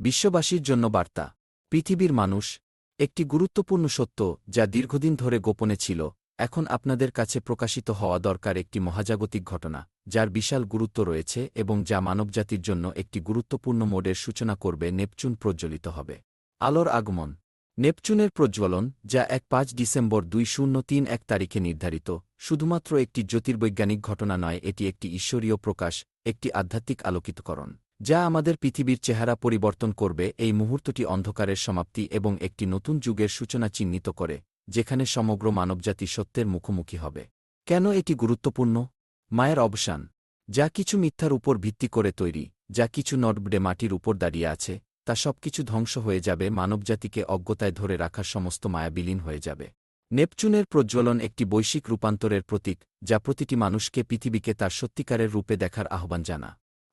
বিশ্ববাসীর জন্য বার্তা। পৃথিবীর মানুষ, একটি গুরুত্বপূর্ণ সত্য যা দীর্ঘদিন ধরে গোপনে ছিল, এখন আপনাদের কাছে প্রকাশিত হওয়া দরকার একটি মহাজাগতিক ঘটনা, যার বিশাল গুরুত্ব রয়েছে এবং যা মানবজাতির জন্য একটি গুরুত্বপূর্ণ মোডের সূচনা করবে নেপচুন প্রজ্বলিত হবে। আলোর আগমন। নেপচুনের প্রজ্বলন, যা এক পাঁচ ডিসেম্বর দুই শূন্য তিন এক তারিখে নির্ধারিত, শুধুমাত্র একটি জ্যোতির্বৈজ্ঞানিক ঘটনা নয়, এটি একটি ঈশ্বরীয় প্রকাশ, একটি আধ্যাত্মিক আলোকিতকরণ। যা আমাদের পৃথিবীর চেহারা পরিবর্তন করবে, এই মুহূর্তটি অন্ধকারের সমাপ্তি এবং একটি নতুন যুগের সূচনা চিহ্নিত করে, যেখানে সমগ্র মানবজাতি সত্যের মুখোমুখি হবে। কেন এটি গুরুত্বপূর্ণ? মায়ের অবসান। যা কিছু মিথ্যার উপর ভিত্তি করে তৈরি, যা কিছু নটবডে মাটির উপর দাঁড়িয়ে আছে, তা সবকিছু ধ্বংস হয়ে যাবে, মানবজাতিকে অজ্ঞতায় ধরে রাখার সমস্ত মায়া বিলীন হয়ে যাবে। নেপচুনের প্রজ্বলন একটি বৈশ্বিক রূপান্তরের প্রতীক, যা প্রতিটি মানুষকে পৃথিবীকে তার সত্যিকারের রূপে দেখার আহ্বান জানা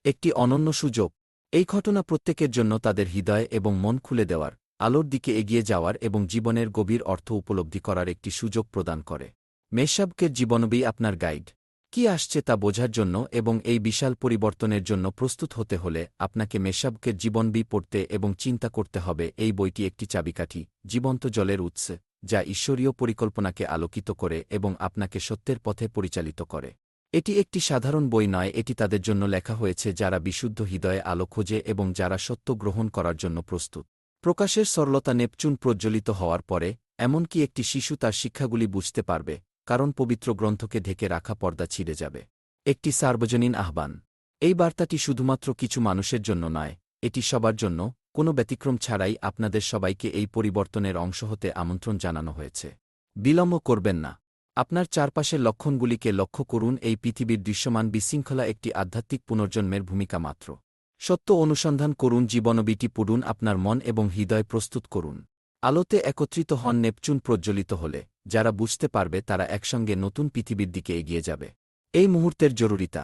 একটি অনন্য সুযোগ। এই ঘটনা প্রত্যেকের জন্য তাদের হৃদয় এবং মন খুলে দেওয়ার, আলোর দিকে এগিয়ে যাওয়ার এবং জীবনের গভীর অর্থ উপলব্ধি করার একটি সুযোগ প্রদান করে। মেশাবকের জীবনবী আপনার গাইড। কি আসছে তা বোঝার জন্য এবং এই বিশাল পরিবর্তনের জন্য প্রস্তুত হতে হলে আপনাকে মেশাবকের জীবনবী পড়তে এবং চিন্তা করতে হবে, এই বইটি একটি চাবিকাঠি, জীবন্ত জলের উৎসে, যা ঈশ্বরীয় পরিকল্পনাকে আলোকিত করে এবং আপনাকে সত্যের পথে পরিচালিত করে। এটি একটি সাধারণ বই নয়, এটি তাদের জন্য লেখা হয়েছে যারা বিশুদ্ধ হৃদয়ে আলো খোঁজে এবং যারা সত্য গ্রহণ করার জন্য প্রস্তুত। প্রকাশের সরলতা নেপচুন প্রজ্বলিত হওয়ার পরে, এমনকি একটি শিশু তার শিক্ষাগুলি বুঝতে পারবে, কারণ পবিত্র গ্রন্থকে ঢেকে রাখা পর্দা ছিঁড়ে যাবে। একটি সার্বজনীন আহ্বান। এই বার্তাটি শুধুমাত্র কিছু মানুষের জন্য নয়, এটি সবার জন্য, কোনো ব্যতিক্রম ছাড়াই আপনাদের সবাইকে এই পরিবর্তনের অংশ হতে আমন্ত্রণ জানানো হয়েছে। বিলম্ব করবেন না। আপনার চারপাশের লক্ষণগুলিকে লক্ষ্য করুন, এই পৃথিবীর দৃশ্যমান বিশৃঙ্খলা একটি আধ্যাত্মিক পুনর্জন্মের ভূমিকা মাত্র। সত্য অনুসন্ধান করুন জীবনবিটি পড়ুন, আপনার মন এবং হৃদয় প্রস্তুত করুন। আলোতে একত্রিত হন, নেপচুন প্রজ্বলিত হলে, যারা বুঝতে পারবে তারা একসঙ্গে নতুন পৃথিবীর দিকে এগিয়ে যাবে। এই মুহূর্তের জরুরিতা।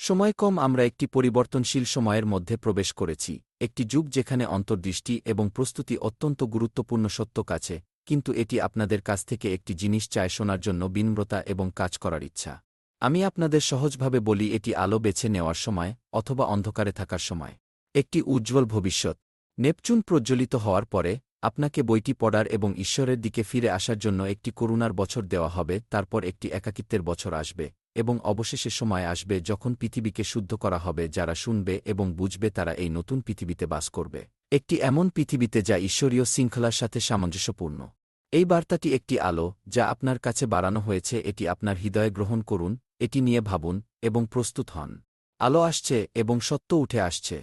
সময় কম, আমরা একটি পরিবর্তনশীল সময়ের মধ্যে প্রবেশ করেছি, একটি যুগ যেখানে অন্তর্দৃষ্টি এবং প্রস্তুতি অত্যন্ত গুরুত্বপূর্ণ সত্য কাছে কিন্তু এটি আপনাদের কাছ থেকে একটি জিনিস চায় শোনার জন্য বিনম্রতা এবং কাজ করার ইচ্ছা। আমি আপনাদের সহজভাবে বলি, এটি আলো বেছে নেওয়ার সময় অথবা অন্ধকারে থাকার সময়। একটি উজ্জ্বল ভবিষ্যৎ। নেপচুন প্রজ্বলিত হওয়ার পরে আপনাকে বইটি পড়ার এবং ঈশ্বরের দিকে ফিরে আসার জন্য একটি করুণার বছর দেওয়া হবে, তারপর একটি একাকিত্বের বছর আসবে এবং অবশেষে সময় আসবে যখন পৃথিবীকে শুদ্ধ করা হবে, যারা শুনবে এবং বুঝবে তারা এই নতুন পৃথিবীতে বাস করবে। একটি এমন পৃথিবীতে যা ঈশ্বরীয় শৃঙ্খলার সাথে সামঞ্জস্যপূর্ণ। এই বার্তাটি একটি আলো, যা আপনার কাছে বাড়ানো হয়েছে, এটি আপনার হৃদয়ে গ্রহণ করুন, এটি নিয়ে ভাবুন, এবং প্রস্তুত হন। আলো আসছে, এবং সত্য উঠে আসছে।